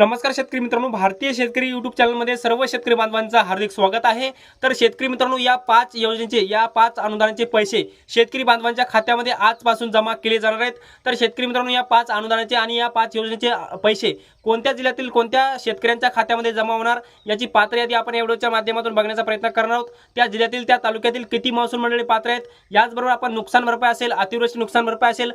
नमस्कार शेतकरी मित्रांनो भारतीय शेतकरी युट्यूब चॅनलमध्ये सर्व शेतकरी बांधवांचं हार्दिक स्वागत आहे. तर शेतकरी मित्रांनो या पाच योजनेचे या पाच अनुदानाचे पैसे शेतकरी बांधवांच्या खात्यामध्ये आजपासून जमा केले जाणार आहेत. तर शेतकरी मित्रांनो या पाच अनुदानाचे आणि या पाच योजनेचे पैसे कोणत्या जिल्ह्यातील कोणत्या शेतकऱ्यांच्या खात्यामध्ये जमा होणार याची पात्र यादी आपण या व्हिडिओच्या माध्यमातून बघण्याचा प्रयत्न करणार आहोत. त्या जिल्ह्यातील त्या तालुक्यातील किती महसूल मंडळी पात्र आहेत याचबरोबर आपण नुकसान भरपाई असेल अतिवृष्टी नुकसान भरपाई असेल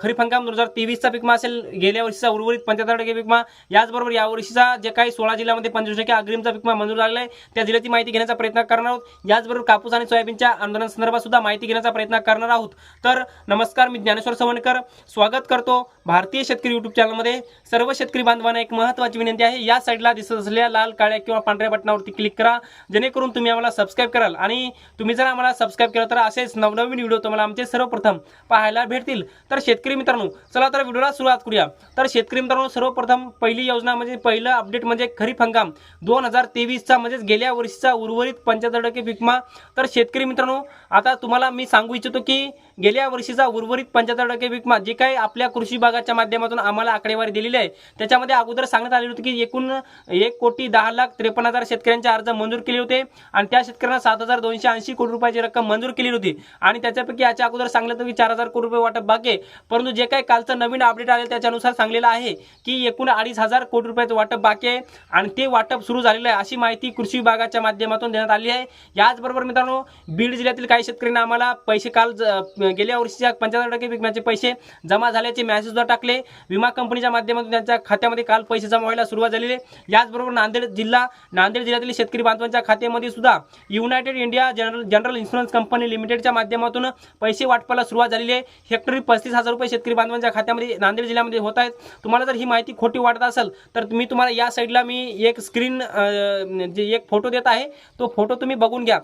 खरीप हंगाम दोन हजार तेवीसचा पिकमा असेल गेल्या वर्षीचा उर्वरित पंच्याहत्तर टक्के पिकमा याच या वर्षीचा जे काही सोळा जिल्ह्यामध्ये पंचवीस टक्के अग्रिमचा पिकमा मंजूर झालेला आहे त्या जिल्ह्याची माहिती घेण्याचा प्रयत्न करणार आहोत. याचबरोबर कापूस आणि सोयाबीनच्या आंदोलनासंदर्भात सुद्धा माहिती घेण्याचा प्रयत्न करणार आहोत. तर नमस्कार मी ज्ञानेश्वर सवणकर स्वागत करतो भारतीय शेतकरी युट्यूब चॅनलमध्ये सर्व शेतकरी बांधवांना एक महत्त्वाची विनंती आहे. या साईडला दिसत असलेल्या लाल काळ्या किंवा पांढऱ्या बटनावरती क्लिक करा. जेणेकरून तुम्ही आम्हाला सबस्क्राईब कराल. आणि तुम्ही जर आम्हाला सबस्क्राईब केलं तर असेच नवनवीन व्हिडिओ तुम्हाला आमचे सर्वप्रथम पाहायला भेटतील. तर शेतकरी मित्रांनो चला तर व्हिडिओला सुरुवात करूया. तर शेतकरी मित्रांनो सर्वप्रथम पहिली योजना म्हणजे पहिलं अपडेट म्हणजे खरीप हंगाम. दोन हजार तेवीसचा म्हणजेच गेल्या वर्षीचा उर्वरित पंच्याहत्तर टक्के विकमा. तर शेतकरी मित्रांनो आता तुम्हाला मी सांगू इच्छितो की गेल्या वर्षीचा उर्वरित पंच्याहत्तर टक्के विकमा जे काही आपल्या कृषी विभागाच्या माध्यमातून आम्हाला आकडेवारी दिलेली आहे त्याच्यामध्ये अगोदर सांगण्यात आले होते की एकूण एक कोटी दहा लाख त्रेपन्न हजार शेतकऱ्यांचे अर्ज मंजूर केले होते आणि त्या शेतकऱ्यांना सात हजार दोनशे ऐंशी कोटी रुपयाची रक्कम मंजूर केली होती. आणि त्याच्यापैकी याच्या अगोदर सांगलं होतं की चार हजार कोटी रुपये वाटप बाकी परंतु जे काही कालचं नवीन अपडेट आले त्याच्यानुसार सांगलेलं आहे की एकूण अडीच हजार कोटी रुपयाचं वाटप बाकी आहे. आणि ते वाटप सुरू झालेलं आहे अशी माहिती कृषी विभागाच्या माध्यमातून देण्यात आली आहे. याचबरोबर मित्रांनो बीड जिल्ह्यातील काही शेतकऱ्यांना आम्हाला पैसे काल गेल्या वर्षीच्या पंच्याहत्तर टक्के विम्याचे पैसे जमा झाल्याचे मॅसेजसुद्धा टाकले. विमा कंपनीच्या माध्यमातून त्यांच्या खात्यामध्ये काल पैसे जमा व्हायला सुरुवात झालेली आहे. याचबरोबर नांदेड जिल्हा नांदेड जिल्ह्यातील शेतकरी बांधवांच्या खात्यामध्ये सुद्धा United India general general insurance company लिमिटेडच्या माध्यमातून पैसे वाटपाला सुरुवात झालेली आहे. हेक्टरी पस्तीस हजार रुपये शेतकरी बांधवांच्या खात्यामध्ये नांदेड जिल्ह्यामध्ये होत आहेत. तुम्हाला जर ही माहिती खोटी वाटत असेल तर मी तुम्हाला या साईडला मी एक स्क्रीन जे एक फोटो देत आहे तो फोटो तुम्ही बघून घ्या.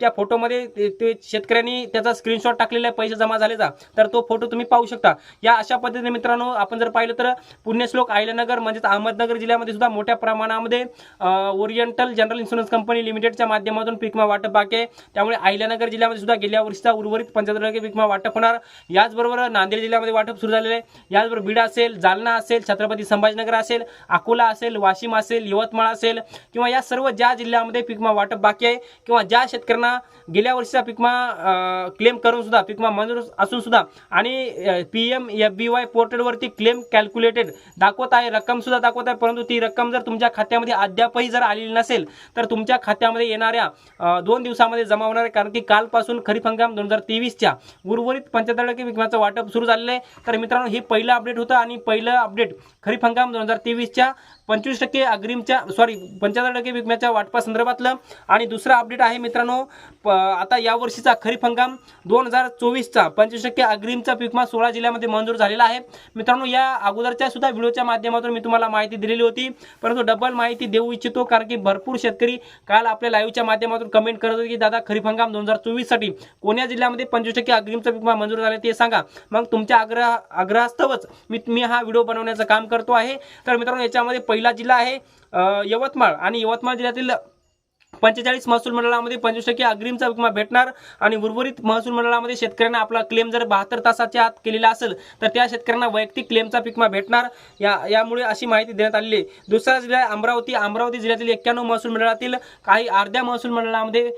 त्या फोटोमध्ये ते- शेतकऱ्यांनी त्याचा स्क्रीनशॉट टाकलेला आहे पैसे जमा झालेचा. तर तो फोटो तुम्ही पाहू शकता. या अशा पद्धतीने मित्रांनो आपण जर पाहिलं तर पुण्यश्लोक आयलनगर म्हणजेच अहमदनगर जिल्ह्यामध्ये सुद्धा मोठ्या प्रमाणामध्ये ओरिएंटल जनरल इन्शुरन्स कंपनी लिमिटेडच्या माध्यमातून पिकमा वाटप बाकी आहे. त्यामुळे आयलनगर जिल्ह्यामध्ये सुद्धा गेल्या वर्षीचा उर्वरित पंच्याहत्तर टक्के पिकमा वाटप होणार. याचबरोबर नांदेड जिल्ह्यामध्ये वाटप सुरू झालेलं आहे. याचबरोबर बीड असेल जालना असेल छत्रपती संभाजीनगर असेल अकोला असेल वाशिम असेल यवतमाळ असेल किंवा या सर्व ज्या जिल्ह्यामध्ये पिकमा वाटप बाकी आहे किंवा ज्या शेतकऱ्यांना गेल्या वर्षीचा पिकमा क्लेम करून सुद्धा पिकमा मंजूर असून सुद्धा आणि P M F B Y पोर्टलवरती क्लेम कॅल्क्युलेटेड दाखवत आहे रक्कम सुद्धा दाखवत आहे परंतु ती रक्कम जर तुमच्या खात्यामध्ये अद्यापही जर आलेली नसेल तर तुमच्या खात्यामध्ये येणाऱ्या दोन दिवसामध्ये जमा होणार आहे कारण की कालपासून खरीप हंगाम दोन हजार तेवीसच्या उर्वरित पंच्याहत्तर टक्के विकमाचं वाटप सुरू झालेलं आहे. तर मित्रांनो हे पहिलं अपडेट होतं आणि पहिलं अपडेट खरीप हंगाम दोन हजार तेवीसच्या पंचवीस टक्के अग्रिमच्या सॉरी पंच्याहत्तर टक्के विकम्याच्या वाटपासंदर्भातलं आणि दुसरं अपडेट आहे मित्रांनो प- आता यावर्षीचा खरीप हंगाम दोन हजार चोवीसचा पंचवीस टक्के अग्रिमचा पिकमा सोळा जिल्ह्यामध्ये मंजूर झालेला आहे. मित्रांनो या अगोदरच्या सुद्धा व्हिडिओच्या माध्यमातून मी तुम्हाला माहिती दिलेली होती परंतु डबल माहिती देऊ इच्छितो कारण की भरपूर शेतकरी काल आपल्या लाईव्हच्या माध्यमातून कमेंट करत होते की दादा खरीप हंगाम दोन हजार चोवीससाठी कोण्या जिल्ह्यामध्ये पंचवीस टक्के अग्रिमचा विकमा मंजूर झाला ते सांगा. मग तुमच्या आग्रह आग्रहास्तवच मी मी हा व्हिडिओ बनवण्याचं काम करतो आहे. तर मित्रांनो याच्यामध्ये पहिला जिल्हा आहे यवतमाळ. आणि यवतमाळ जिल्ह्यातील पंचेचाळीस महसूल मंडळामध्ये पंचवीस टक्के अग्रिमचा विमा भेटणार आणि उर्वरित महसूल मंडळामध्ये शेतकऱ्यांना आपला क्लेम जर बहात्तर तासाच्या आत केलेला असेल तर त्या शेतकऱ्यांना वैयक्तिक क्लेमचा पिकमा भेटणार. या यामुळे अशी माहिती देण्यात आलेली आहे. दुसरा जिल्हा आहे अमरावती. अमरावती जिल्ह्यातील एक्क्याण्णव महसूल मंडळातील काही अर्ध्या महसूल मंडळामध्ये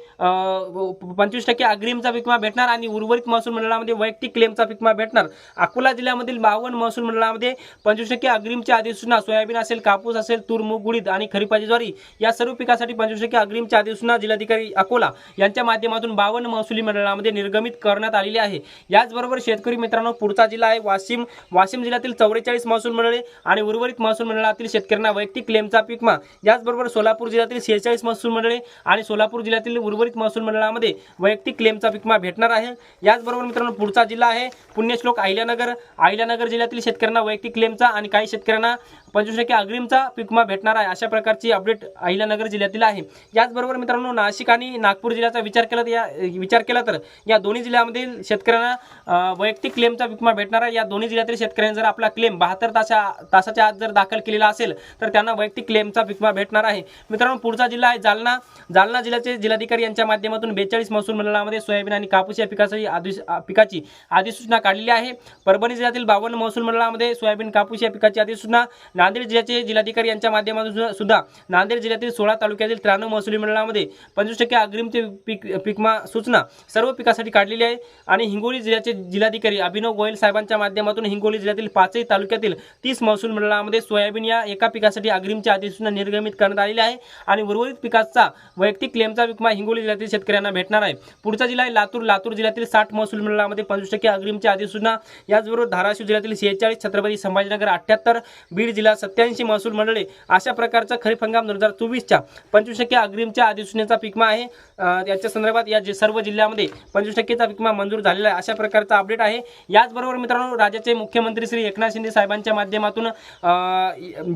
पंचवीस टक्के अग्रिमचा पिकमा भेटणार आणि उर्वरित महसूल मंडळामध्ये वैयक्तिक क्लेमचा पिकमा भेटणार. अकोला जिल्ह्यामधील बावन्न महसूल मंडळामध्ये पंचवीस टक्के अग्रिमच्या अधिसूचना सोयाबीन असेल कापूस असेल तूर मूग उडीद आणि खरीपाची ज्वारी या सर्व पिकासाठी पंचवीस टक्के अग्रिमच्या अधिसूचना जिल्हाधिकारी अकोला यांच्या माध्यमातून बावन्न महसुली मंडळामध्ये निर्गमित करण्यात आलेली आहे. याचबरोबर शेतकरी मित्रांनो पुढचा जिल्हा आहे वाशिम. वाशिम जिल्ह्यातील चौवेचाळीस महसूल मंडळे आणि उर्वरित महसूल मंडळातील शेतकऱ्यांना वैयक्तिक क्लेमचा पिकमा याचबरोबर सोलापूर जिल्ह्यातील शेहेचाळीस महसूल मंडळे आणि सोलापूर जिल्ह्यातील उर्वरित महसूल मंडळामध्ये वैयक्तिक क्लेमचा पिकमा भेटणार आहे. याचबरोबर मित्रांनो पुढचा जिल्हा आहे पुण्यश्लोक अहिल्यानगर. अहिल्यानगर जिल्ह्यातील शेतकऱ्यांना वैयक्तिक क्लेमचा आणि काही शेतकऱ्यांना पंचवीस टक्के अग्रिमचा पिकमा भेटणार आहे अशा प्रकारची अपडेट अहिल्यानगर जिल्ह्यातील आहे. याच त्याचबरोबर मित्रांनो नाशिक आणि नागपूर जिल्ह्याचा विचार केला तर या विचार केला तर या दोन्ही जिल्ह्यामधील शेतकऱ्यांना वैयक्तिक क्लेमचा विमा भेटणार आहे. या दोन्ही जिल्ह्यातील शेतकऱ्यांनी जर आपला क्लेम बहात्तर तासा तासाच्या आत जर दाखल केलेला असेल तर त्यांना वैयक्तिक क्लेमचा विमा भेटणार आहे. मित्रांनो पुढचा जिल्हा आहे जालना. जालना जिल्ह्याचे जिल्हाधिकारी यांच्या माध्यमातून बेचाळीस महसूल मंडळामध्ये सोयाबीन आणि कापूस या पिकासाठी पिकाची अधिसूचना काढलेली आहे. परभणी जिल्ह्यातील बावन्न महसूल मंडळामध्ये सोयाबीन कापूस या पिकाची अधिसूचना. नांदेड जिल्ह्याचे जिल्हाधिकारी यांच्या माध्यमातून सुद्धा- सुद्धा नांदेड जिल्ह्यातील सोळा तालुक्यातील त्र्याण्णव महसुली संमेलनामध्ये पंचवीस टक्के अग्रिमचे पीक पिकमा सूचना सर्व पिकासाठी काढलेली आहे. आणि हिंगोली जिल्ह्याचे जिल्हाधिकारी अभिनव गोयल साहेबांच्या माध्यमातून हिंगोली जिल्ह्यातील पाचही तालुक्यातील तीस महसूल मंडळामध्ये सोयाबीन या एका पिकासाठी अग्रिमची अधिसूचना निर्गमित करण्यात आलेली आहे. आणि उर्वरित पिकाचा वैयक्तिक क्लेमचा विकमा हिंगोली जिल्ह्यातील शेतकऱ्यांना भेटणार आहे. पुढचा जिल्हा आहे लातूर. लातूर जिल्ह्यातील साठ महसूल मंडळामध्ये पंचवीस टक्के अग्रिमची अधिसूचना. याचबरोबर धाराशिव जिल्ह्यातील शेहेचाळीस छत्रपती संभाजीनगर अठ्ठ्याहत्तर बीड जिल्हा सत्याऐंशी महसूल मंडळे अशा प्रकारचा खरीप हंगाम दोन हजार चोवीसच्या पंचवीस टक्के अग्रिमच्या अधिसूचनेचा पिकमा आहे. याच्या संदर्भात या जे सर्व जिल्ह्यामध्ये पंचवीस टक्केचा पिकमा मंजूर झालेला आहे. अशा प्रकारचा अपडेट आहे. याचबरोबर मित्रांनो राज्याचे मुख्यमंत्री श्री एकनाथ शिंदे साहेबांच्या माध्यमातून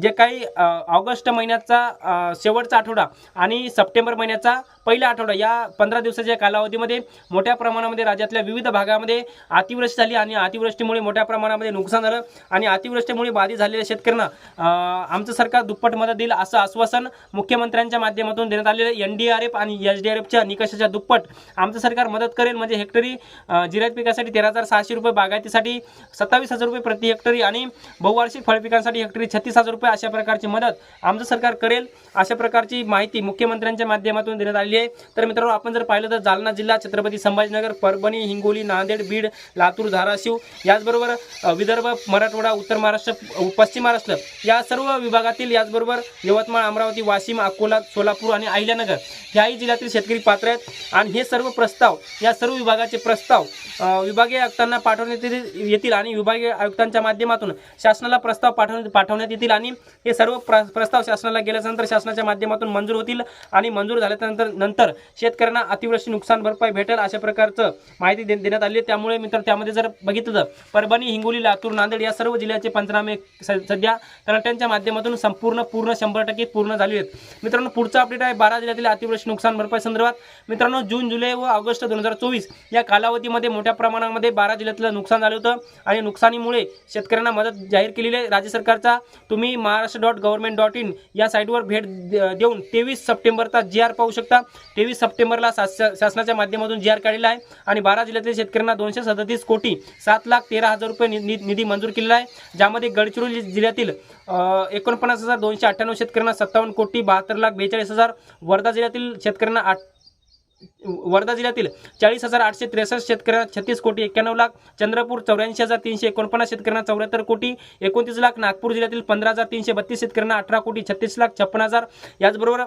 जे काही ऑगस्ट महिन्याचा शेवटचा आठवडा आणि सप्टेंबर महिन्याचा पहिला आठवडा या पंधरा दिवसाच्या कालावधीमध्ये मोठ्या प्रमाणामध्ये राज्यातल्या विविध भागामध्ये अतिवृष्टी झाली आणि अतिवृष्टीमुळे मोठ्या प्रमाणामध्ये नुकसान झालं आणि अतिवृष्टीमुळे बाधित झालेल्या शेतकऱ्यांना आमचं सरकार दुप्पट मदत देईल असं आश्वासन मुख्यमंत्र्यांच्या माध्यमातून देण्यात आलेलं एन डी आर एफ आणि एच डी आर एफच्या निकषाच्या दुप्पट आमचं सरकार मदत करेल. म्हणजे हेक्टरी जिरायत पिकासाठी तेरा हजार सहाशे रुपये बागायतीसाठी सत्तावीस हजार रुपये प्रति हेक्टरी आणि बहुवार्षिक फळपिकांसाठी हेक्टरी छत्तीस हजार रुपये अशा प्रकारची मदत आमचं सरकार करेल अशा प्रकारची माहिती मुख्यमंत्र्यांच्या माध्यमातून देण्यात आली आहे. तर मित्रांनो आपण जर पाहिलं तर जालना जिल्हा छत्रपती संभाजीनगर परभणी हिंगोली नांदेड बीड लातूर धाराशिव याचबरोबर विदर्भ मराठवाडा उत्तर महाराष्ट्र पश्चिम महाराष्ट्र या सर्व विभागातील याचबरोबर यवतमाळ अमरावती वाशिम अकोला सोलापूर आणि अहिल्यानगर ह्याही जिल्ह्यातील शेतकरी पात्र आहेत. आणि हे सर्व प्रस्ताव या सर्व विभागाचे प्रस्ताव विभागीय आयुक्तांना पाठवण्यात येतील- आणि विभागीय आयुक्तांच्या माध्यमातून शासनाला प्रस्ताव पाठवण्यात पाठवण्यात येतील आणि हे सर्व प्र प्रस्ताव शासनाला गेल्यानंतर शासनाच्या माध्यमातून मंजूर होतील आणि मंजूर झाल्यानंतर नंतर शेतकऱ्यांना अतिवृष्टी नुकसान भरपाई भेटेल अशा प्रकारचं माहिती दे- देण्यात आली आहे. त्यामुळे मित्र त्यामध्ये जर बघितलं तर परभणी हिंगोली लातूर नांदेड या सर्व जिल्ह्याचे पंचनामे सध्या तलाट्यांच्या माध्यमातून संपूर्ण पूर्ण शंभर टक्के पूर्ण झाले आहेत. मित्रांनो पुढचा अपडेट आहे बारा जिल्ह्यातील अतिवृष्टी नुकसान भरपाई संदर्भात मित्रांनो जून जुलै व ऑगस्ट दोन हजार चोवीस या कालावधीमध्ये मोठ्या प्रमाणामध्ये बारा जिल्ह्यातलं नुकसान झालं होतं आणि नुकसानीमुळे शेतकऱ्यांना मदत जाहीर केलेली आहे. राज्य सरकारचा तुम्ही Maharashtra dot government dot in या साईटवर भेट देऊन तेवीस सप्टेंबरचा जी आर पाहू शकता. तेवीस सप्टेंबरला शासनाच्या माध्यमातून जी आर काढलेला आहे आणि बारा जिल्ह्यातील शेतकऱ्यांना दोनशे सदतीस कोटी सात लाख तेरा हजार रुपये नि- निधी मंजूर केलेला आहे. ज्यामध्ये गडचिरोली जिल्ह्यातील एकोणपन्नास हजार दोनशे अठ्ठ्याण्णव शेतकऱ्यांना सत्तावन्न कोटी बहात्तर लाख बेचाळीस हजार वर्धा जिल्ह्यातील शेतकऱ्यांना आठ वर्धा जिल्ह्यातील चाळीस हजार आठशे त्रेसष्ट शेतकऱ्यांना छत्तीस कोटी एक्क्याण्णव लाख चंद्रपूर चौऱ्याऐंशी हजार तीनशे एकोणपन्नास शेतकऱ्यांना चौऱ्याहत्तर कोटी एकोणतीस लाख नागपूर जिल्ह्यातील पंधरा हजार तीनशे बत्तीस शेतकऱ्यांना अठरा कोटी छत्तीस लाख छप्पन हजार. याचबरोबर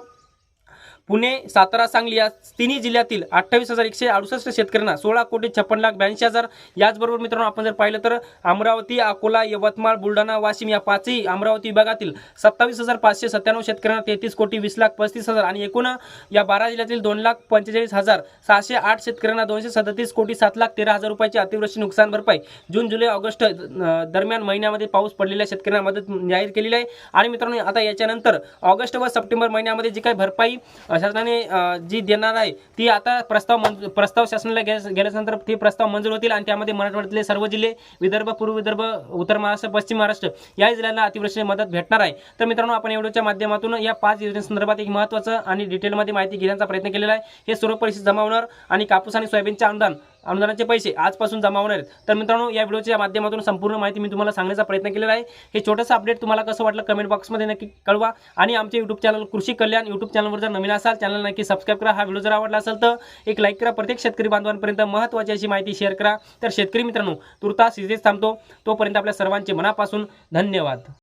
पुणे सातारा सांगली या तिन्ही जिल्ह्यातील अठ्ठावीस हजार एकशे अडुसष्ट शेतकऱ्यांना सोळा कोटी छप्पन लाख ब्याऐंशी हजार याचबरोबर मित्रांनो आपण जर पाहिलं तर अमरावती अकोला यवतमाळ बुलढाणा वाशिम या पाचही अमरावती विभागातील सत्तावीस हजार पाचशे सत्त्याण्णव शेतकऱ्यांना तेहतीस कोटी वीस लाख पस्तीस हजार आणि एकूण या बारा जिल्ह्यातील दोन लाख पंचेचाळीस हजार सहाशे आठ शेतकऱ्यांना दोनशे सदतीस कोटी सात लाख तेरा हजार रुपयाची अतिवृष्टी नुकसान भरपाई जून जुलै ऑगस्ट दरम्यान महिन्यामध्ये पाऊस पडलेल्या शेतकऱ्यांना मदत जाहीर केलेली आहे. आणि मित्रांनो आता याच्यानंतर ऑगस्ट व सप्टेंबर महिन्यामध्ये जी काही भरपाई शासनाने जी देणार आहे ती आता प्रस्ताव मंजू- प्रस्ताव शासनाला गेल्या- गेल्यानंतर ते प्रस्ताव मंजूर होतील आणि त्यामध्ये मराठवाड्यातले सर्व जिल्हे विदर्भ पूर्व विदर्भ उत्तर महाराष्ट्र पश्चिम महाराष्ट्र या जिल्ह्यांना अतिवृष्टीची मदत भेटणार आहे. तर मित्रांनो आपण एवढ्याच्या माध्यमातून या पाच योजनेसंदर्भात एक महत्त्वाचं आणि डिटेलमध्ये माहिती घेण्याचा प्रयत्न केलेला आहे. हे सर्व पैसे जमा होणार आणि कापूस आणि सोयाबीनचे अनुदान अनुदानाचे पैसे आजपासून जमा होणार आहेत. तर मित्रांनो या व्हिडिओच्या माध्यमातून संपूर्ण माहिती मी तुम्हाला सांगण्याचा प्रयत्न केलेला आहे. हे छोटंसं अपडेट तुम्हाला कसं वाटलं कमेंट बॉक्समध्ये नक्की कळवा. आणि आमचे यूट्यूब चॅनल कृषी कल्याण यूट्यूब चॅनलवर जर नवीन असाल चॅनल नक्की सबस्क्राईब करा. हा व्हिडिओ जर आवडला असेल तर एक लाईक करा. प्रत्येक शेतकरी बांधवांपर्यंत महत्त्वाची अशी माहिती शेअर करा. तर शेतकरी मित्रांनो तुर्तास इथेच थांबतो. तोपर्यंत आपल्या सर्वांचे मनापासून धन्यवाद.